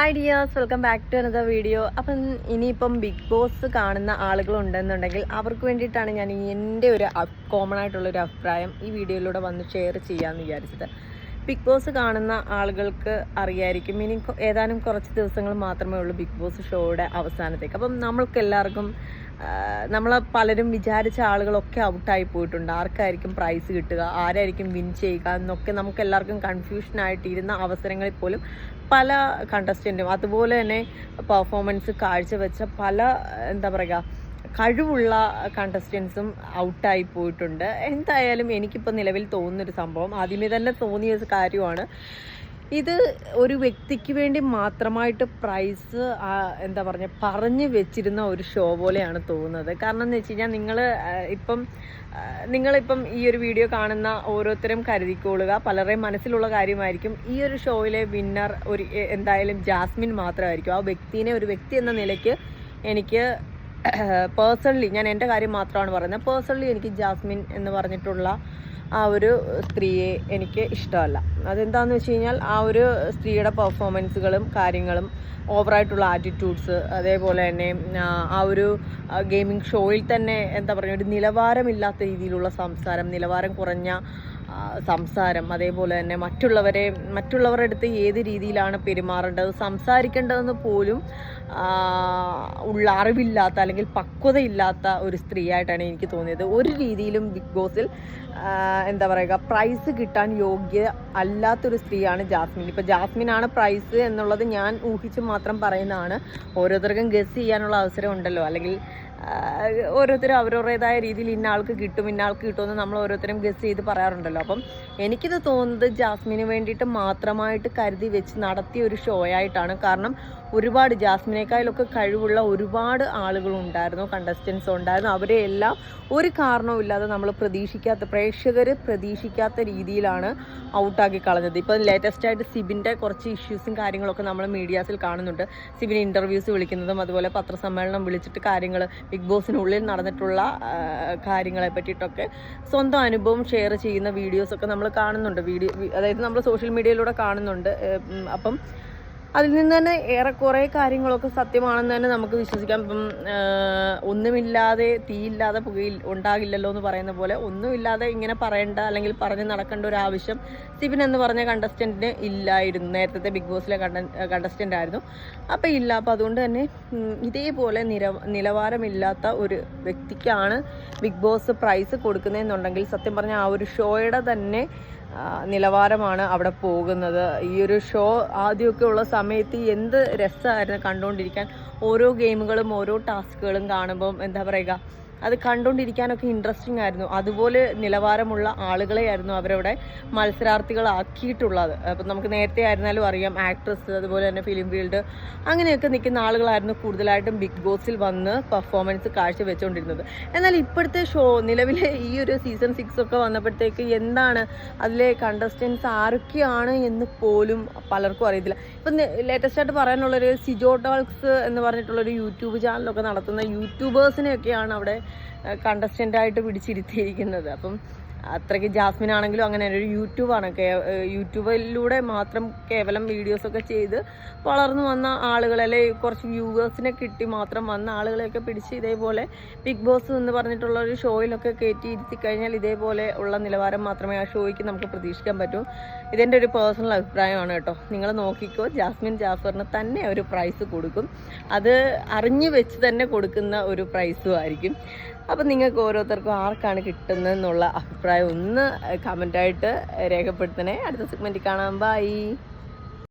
Hi dears welcome back to another video അപ്പം ഇനിയിപ്പം big boss കാണുന്ന ആളുകളുണ്ടെന്നുണ്ടെങ്കിൽ അവർക്ക് വേണ്ടിയിട്ടാണ് ഞാൻ എന്റെ ഒരു കോമൺ ആയിട്ടുള്ള ഒരു അഭിപ്രായം ഈ വീഡിയോയിലൂടെ വന്ന് ഷെയർ ചെയ്യാമെന്ന് വിചാരിച്ചത്. ബിഗ് ബോസ് കാണുന്ന ആളുകൾക്ക് അറിയായിരിക്കും. ഇനി ഏതാനും കുറച്ച് ദിവസങ്ങൾ മാത്രമേ ഉള്ളൂ ബിഗ് ബോസ് ഷോയുടെ അവസാനത്തേക്ക്. അപ്പം നമ്മൾക്ക് എല്ലാവർക്കും നമ്മൾ പലരും വിചാരിച്ച ആളുകളൊക്കെ ഔട്ടായി പോയിട്ടുണ്ട്. ആർക്കായിരിക്കും പ്രൈസ് കിട്ടുക? ആരായിരിക്കും വിൻ ചെയ്യുക? എന്നൊക്കെ നമുക്ക് എല്ലാവർക്കും കൺഫ്യൂഷനായിട്ടിരുന്ന അവസരങ്ങളിൽ പോലും പല കണ്ടസ്റ്റന്റും അതുപോലെ തന്നെ പെർഫോമൻസ് കാഴ്ചവെച്ച പല എന്താ പറയുക കഴിവുള്ള കണ്ടസ്റ്റൻസും ഔട്ടായി പോയിട്ടുണ്ട്. എന്തായാലും എനിക്കിപ്പോൾ നിലവിൽ തോന്നുന്നൊരു സംഭവം. ആദ്യമേ തന്നെ തോന്നിയ കാര്യമാണ്. ഇത് ഒരു വ്യക്തിക്ക് വേണ്ടി മാത്രമായിട്ട് പ്രൈസ് എന്താ പറഞ്ഞ പറഞ്ഞു വെച്ചിരുന്ന ഒരു ഷോ പോലെയാണ് തോന്നുന്നത്. കാരണം എന്ന് വെച്ച് കഴിഞ്ഞാൽ നിങ്ങൾ ഇപ്പം നിങ്ങളിപ്പം ഈ ഒരു വീഡിയോ കാണുന്ന ഓരോരുത്തരും കരുതിക്കൊള്ളുക പലരുടെയും മനസ്സിലുള്ള കാര്യമായിരിക്കും. ഈ ഒരു ഷോയിലെ വിന്നർ ഒരു എന്തായാലും ജാസ്മിൻ മാത്രമായിരിക്കും. ആ വ്യക്തിനെ ഒരു വ്യക്തി എന്ന നിലയ്ക്ക് എനിക്ക് പേഴ്സണലി ഞാൻ എന്റെ കാര്യം മാത്രമാണ് പറയുന്നത്. പേഴ്സണലി എനിക്ക് ജാസ്മിൻ എന്ന് പറഞ്ഞിട്ടുള്ള ആ ഒരു സ്ത്രീയെ എനിക്ക് ഇഷ്ടമല്ല. അതെന്താണെന്ന് വെച്ച് കഴിഞ്ഞാൽ ആ ഒരു സ്ത്രീയുടെ പെർഫോമൻസുകളും കാര്യങ്ങളും ഓവറായിട്ടുള്ള ആറ്റിറ്റ്യൂഡ്സ് അതേപോലെ തന്നെ ആ, ഒരു ഗെയിമിംഗ് ഷോയിൽ തന്നെ എന്താ പറയുക ഒരു നിലവാരമില്ലാത്ത രീതിയിലുള്ള സംസാരം നിലവാരം കുറഞ്ഞ സംസാരം അതേപോലെ തന്നെ മറ്റുള്ളവരെ മറ്റുള്ളവരുടെ അടുത്ത് ഏത് രീതിയിലാണ് പെരുമാറേണ്ടത് സംസാരിക്കേണ്ടതെന്ന് പോലും ഉള്ള അറിവില്ലാത്ത അല്ലെങ്കിൽ പക്വതയില്ലാത്ത ഒരു സ്ത്രീയായിട്ടാണ് എനിക്ക് തോന്നിയത്. ഒരു രീതിയിലും ബിഗ് ബോസിൽ എന്താ പറയുക പ്രൈസ് കിട്ടാൻ യോഗ്യ അല്ലാത്തൊരു സ്ത്രീയാണ് ജാസ്മിൻ. ഇപ്പോൾ ജാസ്മിനാണ് പ്രൈസ് എന്നുള്ളത് ഞാൻ ഊഹിച്ച് മാത്രം പറയുന്നതാണ്. ഓരോരുത്തർക്കും ഗസ് ചെയ്യാനുള്ള അവസരം ഉണ്ടല്ലോ. അല്ലെങ്കിൽ ഓരോരുത്തരും അവരവരുടേതായ രീതിയിൽ ഇന്ന ആൾക്ക് കിട്ടും ഇന്ന ആൾക്ക് കിട്ടുമെന്ന് നമ്മൾ ഓരോരുത്തരും ഗസ് ചെയ്ത് പറയാറുണ്ടല്ലോ. അപ്പം എനിക്കിത് തോന്നുന്നത് ജാസ്മിന് വേണ്ടിയിട്ട് മാത്രമായിട്ട് കരുതി വെച്ച് നടത്തിയ ഒരു ഷോ ആയിട്ടാണ്. കാരണം ഒരുപാട് ജാസ്മിനേക്കാളൊക്കെ കഴിവുള്ള ഒരുപാട് ആളുകളുണ്ടായിരുന്നു കണ്ടസ്റ്റൻസ് ഉണ്ടായിരുന്നു. അവരെ എല്ലാം ഒരു കാരണവുമില്ലാതെ നമ്മൾ പ്രതീക്ഷിക്കാത്ത പ്രേക്ഷകർ പ്രതീക്ഷിക്കാത്ത രീതിയിലാണ് ഔട്ടാക്കി കളഞ്ഞത്. ഇപ്പോൾ ലേറ്റസ്റ്റ് ആയിട്ട് സിബിന്റെ കുറച്ച് ഇഷ്യൂസും കാര്യങ്ങളൊക്കെ നമ്മൾ മീഡിയാസിൽ കാണുന്നുണ്ട്. സിബിൻ ഇന്റർവ്യൂസ് വിളിക്കുന്നതും അതുപോലെ പത്രസമ്മേളനം വിളിച്ചിട്ട് കാര്യങ്ങൾ ബിഗ് ബോസിനുള്ളിൽ നടന്നിട്ടുള്ള കാര്യങ്ങളെ പറ്റിയിട്ടൊക്കെ സ്വന്തം അനുഭവം ഷെയർ ചെയ്യുന്ന വീഡിയോസൊക്കെ നമ്മൾ കാണുന്നുണ്ട്. വീഡിയോ അതായത് നമ്മൾ സോഷ്യൽ മീഡിയയിലൂടെ കാണുന്നുണ്ട്. അപ്പം അതിൽ നിന്ന് തന്നെ ഏറെ കുറേ കാര്യങ്ങളൊക്കെ സത്യമാണെന്ന് തന്നെ നമുക്ക് വിശ്വസിക്കാം. ഇപ്പം ഒന്നുമില്ലാതെ തീയില്ലാതെ പുകയിൽ ഉണ്ടാകില്ലല്ലോ എന്ന് പറയുന്ന പോലെ ഒന്നുമില്ലാതെ ഇങ്ങനെ പറയേണ്ട അല്ലെങ്കിൽ പറഞ്ഞ് നടക്കേണ്ട ഒരു ആവശ്യം സിബിൻ എന്ന് പറഞ്ഞ കണ്ടസ്റ്റന്റിന് ഇല്ലായിരുന്നു. നേരത്തെ ബിഗ് ബോസിലെ കണ്ട കണ്ടസ്റ്റന്റ് ആയിരുന്നു. അപ്പോൾ ഇല്ല അപ്പോൾ അതുകൊണ്ട് തന്നെ ഇതേപോലെ നില നിലവാരമില്ലാത്ത ഒരു വ്യക്തിക്കാണ് ബിഗ് ബോസ് പ്രൈസ് കൊടുക്കുന്നതെന്നുണ്ടെങ്കിൽ സത്യം പറഞ്ഞാൽ ആ ഒരു ഷോയുടെ തന്നെ നിലവാരമാണ് അവിടെ പോകുന്നത്. ഈ ഒരു ഷോ ആദ്യമൊക്കെ ഉള്ള സമയത്ത് എന്ത് രസമായിരുന്നു കണ്ടുകൊണ്ടിരിക്കാൻ ഓരോ ഗെയിമുകളും ഓരോ ടാസ്കുകളും കാണുമ്പം എന്താ പറയുക അത് കണ്ടുകൊണ്ടിരിക്കാനൊക്കെ ഇൻട്രസ്റ്റിംഗ് ആയിരുന്നു. അതുപോലെ നിലവാരമുള്ള ആളുകളെയായിരുന്നു അവരവിടെ മത്സരാർത്ഥികളാക്കിയിട്ടുള്ളത്. അപ്പം നമുക്ക് നേരത്തെ ആയിരുന്നാലും അറിയാം ആക്ട്രസ് അതുപോലെ തന്നെ ഫിലിം ഫീൽഡ് അങ്ങനെയൊക്കെ നിൽക്കുന്ന ആളുകളായിരുന്നു കൂടുതലായിട്ടും ബിഗ് ബോസിൽ വന്ന് പെർഫോമൻസ് കാഴ്ചവെച്ചുകൊണ്ടിരുന്നത് എന്നാൽ ഇപ്പോഴത്തെ ഷോ നിലവിലെ ഈ ഒരു സീസൺ സിക്സ് ഒക്കെ വന്നപ്പോഴത്തേക്ക് എന്താണ് അതിലെ കണ്ടസ്റ്റൻസ് ആരൊക്കെയാണ് എന്ന് പോലും പലർക്കും അറിയത്തില്ല. ഇപ്പം ലേറ്റസ്റ്റ് ആയിട്ട് പറയാനുള്ളൊരു സിജോ ടോൾക്സ് എന്ന് പറഞ്ഞിട്ടുള്ളൊരു യൂട്യൂബ് ചാനലൊക്കെ നടത്തുന്ന യൂട്യൂബേഴ്സിനെയൊക്കെയാണ് അവിടെ കണ്ടസ്റ്റന്റ് ആയിട്ട് പിടിച്ചിരുത്തിയിരിക്കുന്നത്. അപ്പം അത്രയ്ക്ക് ജാസ്മിൻ ആണെങ്കിലും അങ്ങനെ ഒരു യൂട്യൂബാണ് യൂട്യൂബിലൂടെ മാത്രം കേവലം വീഡിയോസൊക്കെ ചെയ്ത് വളർന്നു വന്ന ആളുകളെ കുറച്ച് വ്യൂവേഴ്സിനെ കിട്ടി മാത്രം വന്ന ആളുകളെയൊക്കെ പിടിച്ച് ഇതേപോലെ ബിഗ് ബോസ് എന്ന് പറഞ്ഞിട്ടുള്ള ഒരു ഷോയിലൊക്കെ കയറ്റി ഇരുത്തി കഴിഞ്ഞാൽ ഇതേപോലെ ഉള്ള നിലവാരം മാത്രമേ ആ ഷോയ്ക്ക് നമുക്ക് പ്രതീക്ഷിക്കാൻ പറ്റൂ. ഇതെന്റെ ഒരു പേഴ്സണൽ അഭിപ്രായമാണ് കേട്ടോ. നിങ്ങൾ നോക്കിക്കോ. ജാസ്മിൻ ജാഫറിന് തന്നെ ഒരു പ്രൈസ് കൊടുക്കും. അത് അറിഞ്ഞു വെച്ച് തന്നെ കൊടുക്കുന്ന ഒരു പ്രൈസും ആയിരിക്കും. അപ്പം നിങ്ങൾക്ക് ഓരോരുത്തർക്കും ആർക്കാണ് കിട്ടുന്നതെന്നുള്ള അഭിപ്രായം ഒന്ന് കമന്റായിട്ട് രേഖപ്പെടുത്തണേ. അടുത്ത സെഗ്മെന്റിൽ കാണാം. ബൈ